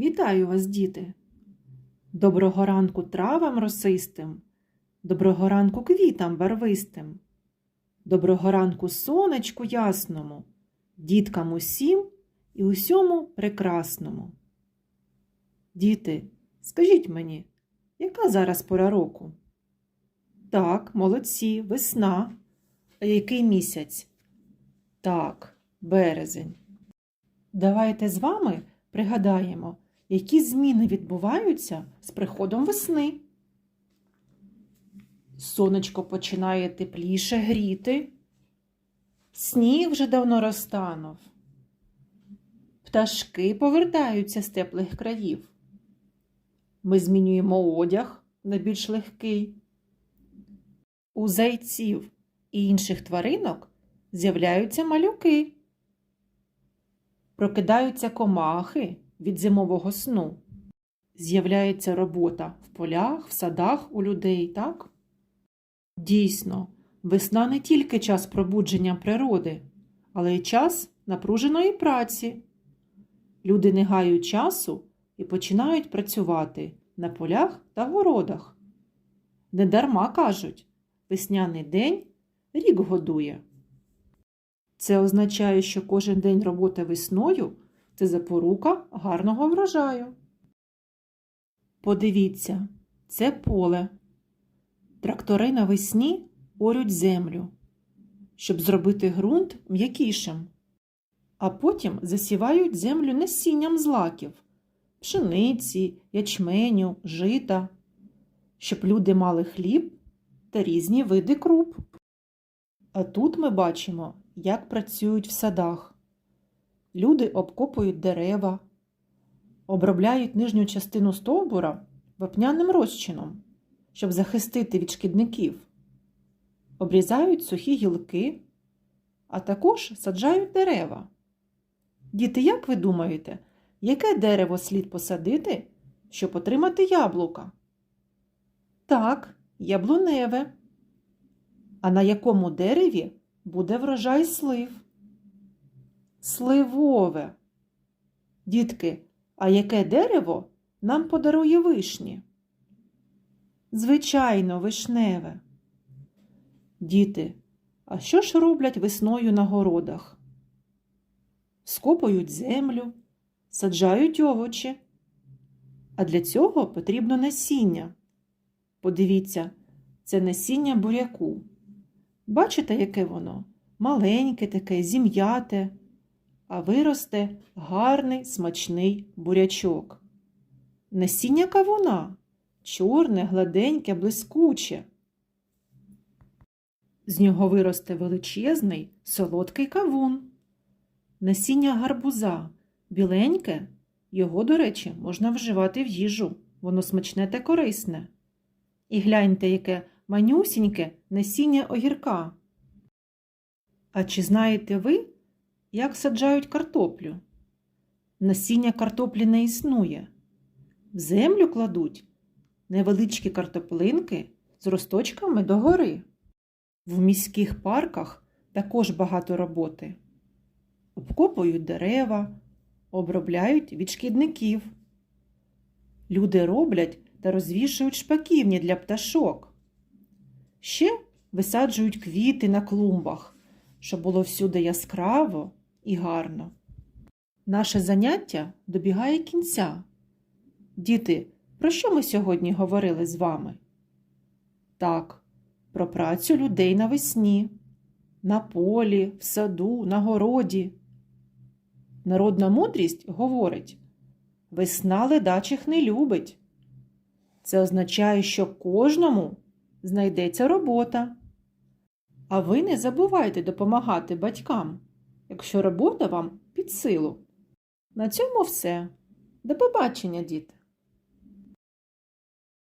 Вітаю вас, діти! Доброго ранку травам росистим, доброго ранку квітам барвистим, доброго ранку сонечку ясному, діткам усім і усьому прекрасному. Діти, скажіть мені, яка зараз пора року? Так, молодці, весна. А який місяць? Так, березень. Давайте з вами пригадаємо, які зміни відбуваються з приходом весни. Сонечко починає тепліше гріти, сніг вже давно розтанув, пташки повертаються з теплих країв. Ми змінюємо одяг на більш легкий. У зайців і інших тваринок з'являються малюки. Прокидаються комахи від зимового сну. З'являється робота в полях, в садах у людей, так? Дійсно, весна не тільки час пробудження природи, але й час напруженої праці. Люди не гають часу і починають працювати на полях та городах. Недарма кажуть, весняний день рік годує. Це означає, що кожен день роботи весною це запорука гарного врожаю. Подивіться, це поле. Трактори навесні орють землю, щоб зробити ґрунт м'якішим, а потім засівають землю насінням злаків, пшениці, ячменю, жита, щоб люди мали хліб та різні види круп. А тут ми бачимо, як працюють в садах. Люди обкопують дерева, обробляють нижню частину стовбура вапняним розчином, щоб захистити від шкідників, обрізають сухі гілки, а також саджають дерева. Діти, як ви думаєте, яке дерево слід посадити, щоб отримати яблука? Так, яблуневе. А на якому дереві буде врожай слив? Сливове. Дітки, а яке дерево нам подарує вишні? Звичайно, вишневе. Діти, а що ж роблять весною на городах? Скопують землю, саджають овочі. А для цього потрібно насіння. Подивіться, це насіння буряку. Бачите, яке воно? Маленьке таке, зім'яте, а виросте гарний смачний бурячок. Насіння кавуна чорне, гладеньке, блискуче. З нього виросте величезний солодкий кавун. Насіння гарбуза біленьке, його, до речі, можна вживати в їжу, воно смачне та корисне. І гляньте, яке манюсіньке насіння огірка. А чи знаєте ви, як саджають картоплю? Насіння картоплі не існує. В землю кладуть невеличкі картоплинки з росточками догори. В міських парках також багато роботи. Обкопують дерева, обробляють від шкідників. Люди роблять та розвішують шпаківні для пташок. Ще висаджують квіти на клумбах, щоб було всюди яскраво і гарно. Наше заняття добігає кінця. Діти, про що ми сьогодні говорили з вами? Так, про працю людей навесні, на полі, в саду, на городі. Народна мудрість говорить весна ледачих не любить. Це означає, що кожному знайдеться робота. А ви не забувайте допомагати батькам, якщо робота вам під силу. На цьому все. До побачення, діти!